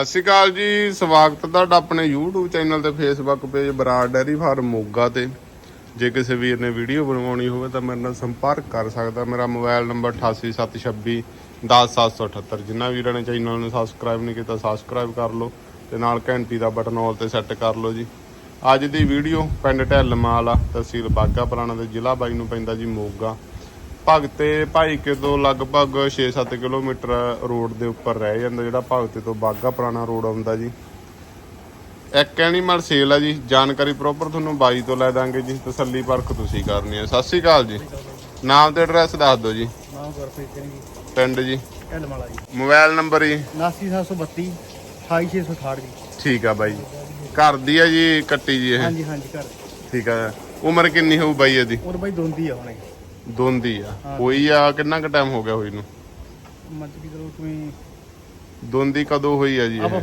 ਸਤਿ ਸ਼੍ਰੀ ਅਕਾਲ ਜੀ, ਸਵਾਗਤ ਤੁਹਾਡਾ ਆਪਣੇ YouTube ਚੈਨਲ ਤੇ Facebook page Brar dairy farm Moga ਤੇ। ਜੇ ਕਿਸੇ ਵੀਰ ਨੇ ਵੀਡੀਓ ਬਣਵਾਉਣੀ ਹੋਵੇ ਤਾਂ ਮੇਰੇ ਨਾਲ ਸੰਪਰਕ ਕਰ ਸਕਦਾ। ਮੇਰਾ ਮੋਬਾਈਲ ਨੰਬਰ 8876 10778 ਜਿਨ੍ਹਾਂ ਵੀਰਾਂ ਨੇ ਚੈਨਲ ਨੂੰ ਸਬਸਕ੍ਰਾਈਬ ਨਹੀਂ ਕੀਤਾ ਸਬਸਕ੍ਰਾਈਬ ਕਰ ਲਓ ਤੇ ਨਾਲ ਘੰਟੀ ਦਾ ਬਟਨ ਆਲ ਤੇ ਸੈੱਟ ਕਰ ਲਓ ਜੀ। ਅੱਜ ਦੀ ਵੀਡੀਓ ਪਿੰਡ ਢੈਲਮਾਲ ਆ, ਤਹਿਸੀਲ ਬਾਗਾ ਪੁਰਾਣਾ ਦੇ ਜ਼ਿਲ੍ਹਾ ਬਾਈ ਨੂੰ ਪੈਂਦਾ ਜੀ ਮੋਗਾ। ਭਗਤੇ ਭਾਈ ਕੇ ਤੋਂ ਲਗਭਗ 6-7 ਕਿਲੋਮੀਟਰ ਰੋਡ ਦੇ ਉੱਪਰ ਰਹਿ ਜਾਂਦਾ ਜਿਹੜਾ ਭਗਤੇ ਤੋਂ ਬਾਗਾ ਪੁਰਾਣਾ ਰੋਡ ਆਉਂਦਾ ਜੀ। ਇੱਕ ਐਨੀਮਲ ਸੇਲ ਆ ਜੀ ਜਾਣਕਾਰੀ ਪ੍ਰੋਪਰ ਤੁਹਾਨੂੰ ਬਾਈ ਤੋਂ ਲੈ ਦਾਂਗੇ ਜੀ ਤਸੱਲੀ ਪਰਖ ਤੁਸੀਂ ਕਰਨੀ ਹੈ ਸਤਿ ਸ਼੍ਰੀ ਅਕਾਲ ਜੀ। ਨਾਮ ਤੇ ਐਡਰੈਸ ਦੱਸ ਦਿਓ ਜੀ। ਨਾਮ ਗੁਰਪ੍ਰੀਤ ਸਿੰਘ ਜੀ। ਪਿੰਡ ਜੀ। ਢਲਮਾਲਾ ਜੀ। ਮੋਬਾਈਲ ਨੰਬਰ ਜੀ। 79732 28668 ਜੀ। ਠੀਕ ਆ ਬਾਈ। ਘਰ ਦੀ ਆ ਜੀ ਕੱਟੀ ਜੀ ਇਹ? ਹਾਂਜੀ ਹਾਂਜੀ ਘਰ। ਠੀਕ ਆ। ਉਮਰ ਕਿੰਨੀ ਹੋਊ ਬਾਈ ਇਹਦੀ? ਔਰ ਬਾਈ ਦੋਂਦੀ ਆ ਹੁਣੇ। ਦੋਂਦੀ ਆ। ਹਾਂ। ਹੋਈ ਆ ਕਿੰਨਾ ਕੁ ਟਾਈਮ ਹੋ ਗਿਆ ਹੋਈ ਨੂੰ? ਮੱਝ ਤੁਸੀਂ ਦੋਂਦੀ ਕਦੋਂ ਹੋਈ ਆ ਜੀ ਆਪਾਂ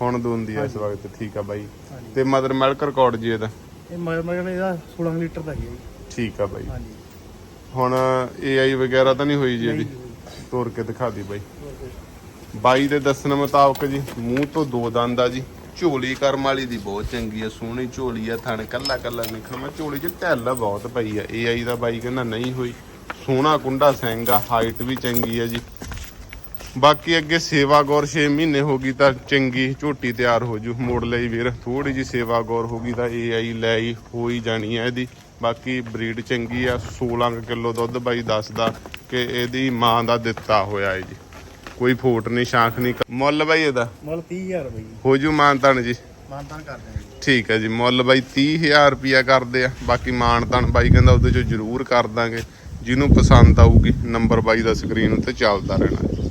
ਹੁਣ ਦੋਂਦੀ ਆ ਇਸ ਵਕਤ ਠੀਕ ਆ ਬਾਈ। ਹਾਂਜੀ। ਤੇ ਮਦਰ ਮਿਲਕ ਰਿਕਾਰਡ ਜੀ ਇਹਦਾ? ਇਹ ਮਗਰ ਮਗਰ ਇਹਦਾ 16 ਲੀਟਰ ਦਾ ਜੀ। ਠੀਕ ਆ ਬਾਈ। ਹਾਂਜੀ। ਹੁਣ ਏਆਈ ਵਗੈਰਾ ਤਾਂ ਨਹੀਂ ਹੋਈ ਜੀ ਇਹਦੀ। ਤੋੜ ਕੇ ਦਿਖਾ ਦੀ ਬਾਈ। ਬਾਈ ਦੇ ਦੱਸਣ ਮੁਤਾਬਕ ਜੀ ਮੂੰਹ ਤੋਂ ਦੋ ਦੰਦ ਆ ਜੀ। ਝੋਲੀ ਕਰਮ ਵਾਲੀ ਦੀ ਬਹੁਤ ਚੰਗੀ ਆ, ਸੋਹਣੀ ਝੋਲੀ ਆ, ਥਣ ਕੱਲਾ ਕੱਲਾ ਨਿਕਲ ਮੈਂ ਝੋਲੀ 'ਚ ਢਿੱਲ ਬਹੁਤ ਪਈ ਆ। ਏਆਈ ਦਾ ਬਾਈ ਕਹਿੰਦਾ ਨਹੀਂ ਹੋਈ। ਸੋਹਣਾ ਕੁੰਡਾ ਸਿੰਘ ਆ ਹਾਈਟ ਵੀ ਚੰਗੀ ਆ ਜੀ। ਬਾਕੀ ਅੱਗੇ ਸੇਵਾ ਗੌਰ 6 ਮਹੀਨੇ ਹੋ ਗਈ ਤਾਂ ਚੰਗੀ ਝੋਟੀ ਤਿਆਰ ਹੋ ਜੂ। ਮੋੜ ਲਈ ਵੀਰ ਥੋੜੀ ਜੀ ਸੇਵਾ ਗੌਰ ਹੋ ਗਈ ਤਾਂ ਏਆਈ ਲੈ ਹੀ ਹੋ ਹੀ ਜਾਣੀ ਆ ਇਹਦੀ। ਬਾਕੀ ਬਰੀਡ ਚੰਗੀ ਆ 16 ਕਿਲੋ ਦੁੱਧ ਬਾਈ ਦੱਸਦਾ ਕਿ ਇਹਦੀ ਮਾਂ ਦਾ ਦਿੱਤਾ ਹੋਇਆ ਹੈ ਜੀ। ਕੋਈ ਫੋਟ ਨਹੀਂ ਸ਼ਾਂਖ ਨਹੀਂ ਮੁੱਲ ਬਾਈ ਇਹਦਾ? ਮੁੱਲ 30000 ਰੁਪਏ ਜੀ। ਹੋ ਜੂ ਮਾਨਤਨ ਜੀ? ਮਾਨਤਾਨ ਕਰਦੇ ਆ ਜੀ। ਠੀਕ ਹੈ ਜੀ ਮੁੱਲ ਬਾਈ 30000 ਰੁਪਿਆ ਕਰਦੇ ਆ। ਬਾਕੀ ਮਾਨਤਨ ਬਾਈ ਕਹਿੰਦਾ ਉਹਦੇ ਚੋਂ ਜ਼ਰੂਰ ਕਰ ਦਾਂਗੇ। ਜਿਹਨੂੰ ਪਸੰਦ ਆਊਗੀ ਨੰਬਰ ਬਾਈ ਦਾ ਸਕਰੀਨ ਉੱਤੇ ਚੱਲਦਾ ਰਹਿਣਾ।